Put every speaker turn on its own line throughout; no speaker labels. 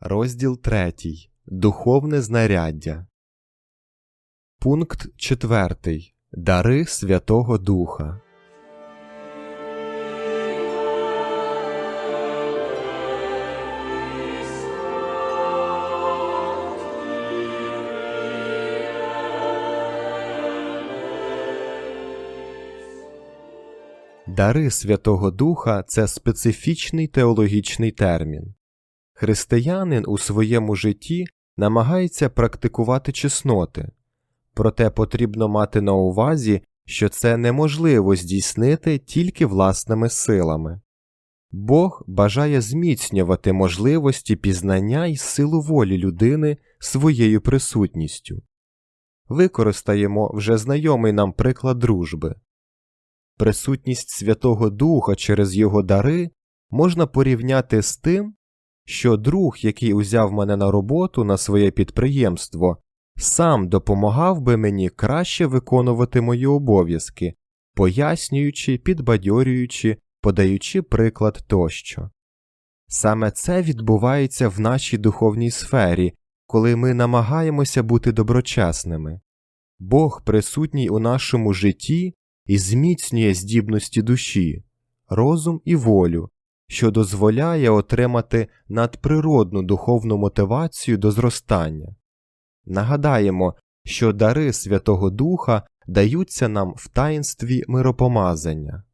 Розділ 3. Духовне знаряддя. Пункт 4. Дари Святого Духа. Дари Святого Духа це специфічний теологічний термін. Християнин у своєму житті намагається практикувати чесноти, проте потрібно мати на увазі, що це неможливо здійснити тільки власними силами. Бог бажає зміцнювати можливості пізнання і силу волі людини своєю присутністю. Використаємо вже знайомий нам приклад дружби. Присутність Святого Духа через його дари можна порівняти з тим, що друг, який узяв мене на роботу на своє підприємство, сам допомагав би мені краще виконувати мої обов'язки, пояснюючи, підбадьорюючи, подаючи приклад тощо. Саме це відбувається в нашій духовній сфері, коли ми намагаємося бути доброчесними. Бог присутній у нашому житті і зміцнює здібності душі, розум і волю, що дозволяє отримати надприродну духовну мотивацію до зростання. Нагадаємо, що дари Святого Духа даються нам в таїнстві миропомазання.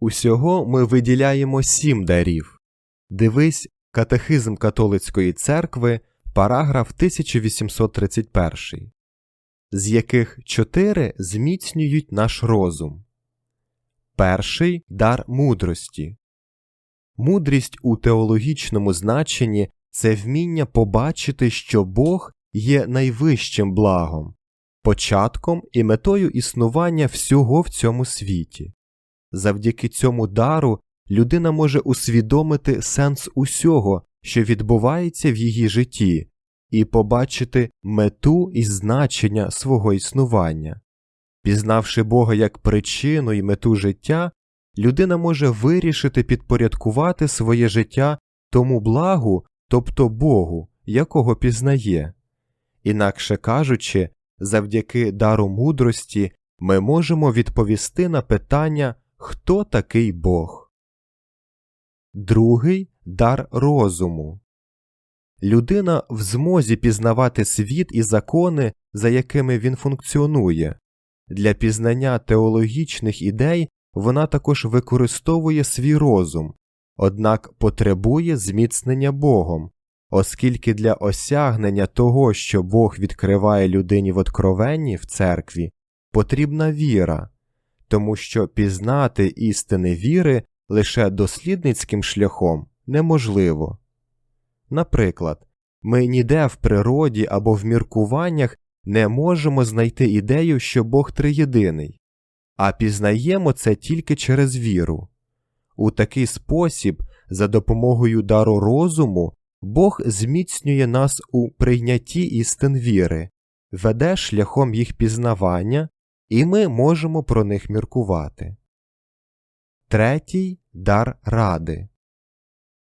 Усього ми виділяємо сім дарів. Дивись Катехизм Католицької церкви, параграф 1831, з яких чотири зміцнюють наш розум. Перший дар мудрості. Мудрість у теологічному значенні це вміння побачити, що Бог є найвищим благом, початком і метою існування всього в цьому світі. Завдяки цьому дару людина може усвідомити сенс усього, що відбувається в її житті, і побачити мету і значення свого існування. Пізнавши Бога як причину і мету життя, людина може вирішити підпорядкувати своє життя тому благу, тобто Богу, якого пізнає. Інакше кажучи, завдяки дару мудрості ми можемо відповісти на питання, хто такий Бог. Другий дар розуму. Людина в змозі пізнавати світ і закони, за якими він функціонує. Для пізнання теологічних ідей вона також використовує свій розум, однак потребує зміцнення Богом, оскільки для осягнення того, що Бог відкриває людині в откровенні в церкві, потрібна віра, тому що пізнати істини віри лише дослідницьким шляхом неможливо. Наприклад, ми ніде в природі або в міркуваннях не можемо знайти ідею, що Бог триєдиний, а пізнаємо це тільки через віру. У такий спосіб, за допомогою дару розуму, Бог зміцнює нас у прийнятті істин віри, веде шляхом їх пізнавання, і ми можемо про них міркувати. Третій дар ради.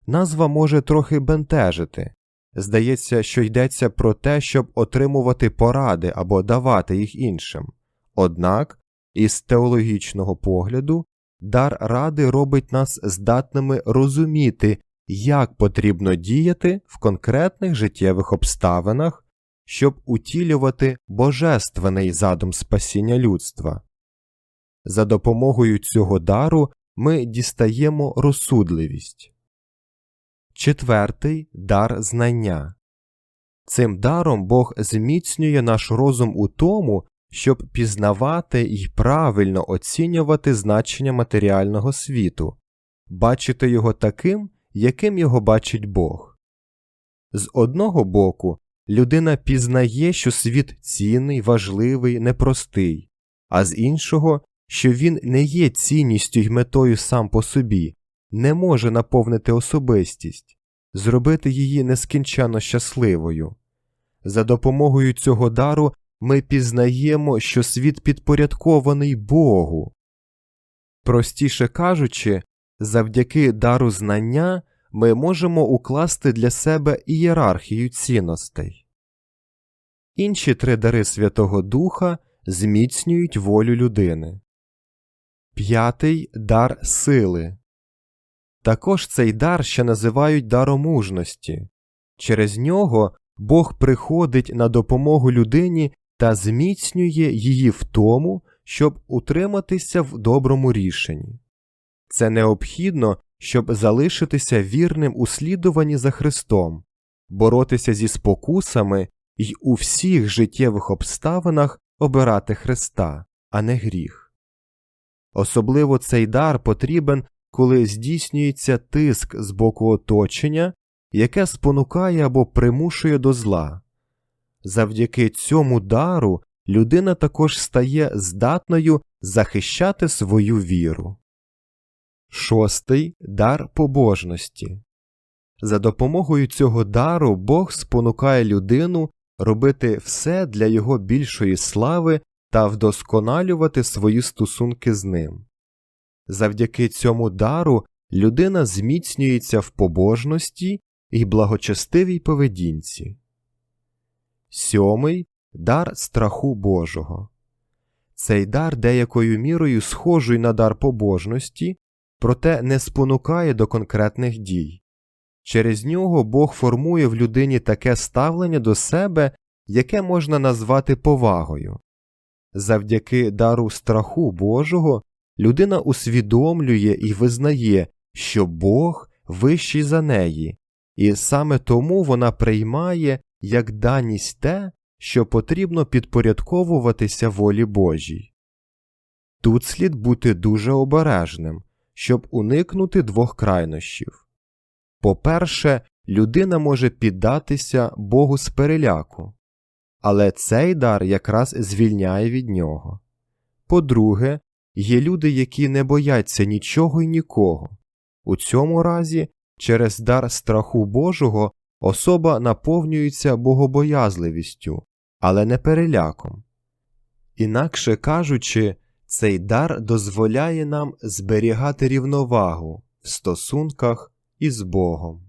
Назва може трохи бентежити. Здається, що йдеться про те, щоб отримувати поради або давати їх іншим. Однак, із теологічного погляду, дар ради робить нас здатними розуміти, як потрібно діяти в конкретних життєвих обставинах, щоб утілювати божественний задум спасіння людства. За допомогою цього дару ми дістаємо розсудливість. Четвертий дар знання. Цим даром Бог зміцнює наш розум у тому, щоб пізнавати і правильно оцінювати значення матеріального світу, бачити його таким, яким його бачить Бог. З одного боку, людина пізнає, що світ цінний, важливий, непростий, а з іншого, що він не є цінністю й метою сам по собі, не може наповнити особистість, зробити її нескінченно щасливою. За допомогою цього дару ми пізнаємо, що світ підпорядкований Богу. Простіше кажучи, завдяки дару знання ми можемо укласти для себе ієрархію цінностей. Інші три дари Святого Духа зміцнюють волю людини. П'ятий дар сили. Також цей дар ще називають даром мужності. Через нього Бог приходить на допомогу людині та зміцнює її в тому, щоб утриматися в доброму рішенні. Це необхідно, щоб залишитися вірним у слідуванні за Христом, боротися зі спокусами й у всіх життєвих обставинах обирати Христа, а не гріх. Особливо цей дар потрібен, коли здійснюється тиск з боку оточення, яке спонукає або примушує до зла. Завдяки цьому дару людина також стає здатною захищати свою віру. Шостий дар побожності. За допомогою цього дару Бог спонукає людину робити все для його більшої слави та вдосконалювати свої стосунки з ним. Завдяки цьому дару людина зміцнюється в побожності і благочестивій поведінці. Сьомий дар страху Божого. Цей дар деякою мірою схожий на дар побожності, проте не спонукає до конкретних дій. Через нього Бог формує в людині таке ставлення до себе, яке можна назвати повагою. Завдяки дару страху Божого людина усвідомлює і визнає, що Бог вищий за неї, і саме тому вона приймає як даність те, що потрібно підпорядковуватися волі Божій. Тут слід бути дуже обережним, щоб уникнути двох крайнощів. По-перше, людина може піддатися Богу з переляку, але цей дар якраз звільняє від нього. По-друге, є люди, які не бояться нічого й нікого. У цьому разі, через дар страху Божого, особа наповнюється богобоязливістю, але не переляком. Інакше кажучи, цей дар дозволяє нам зберігати рівновагу в стосунках із Богом.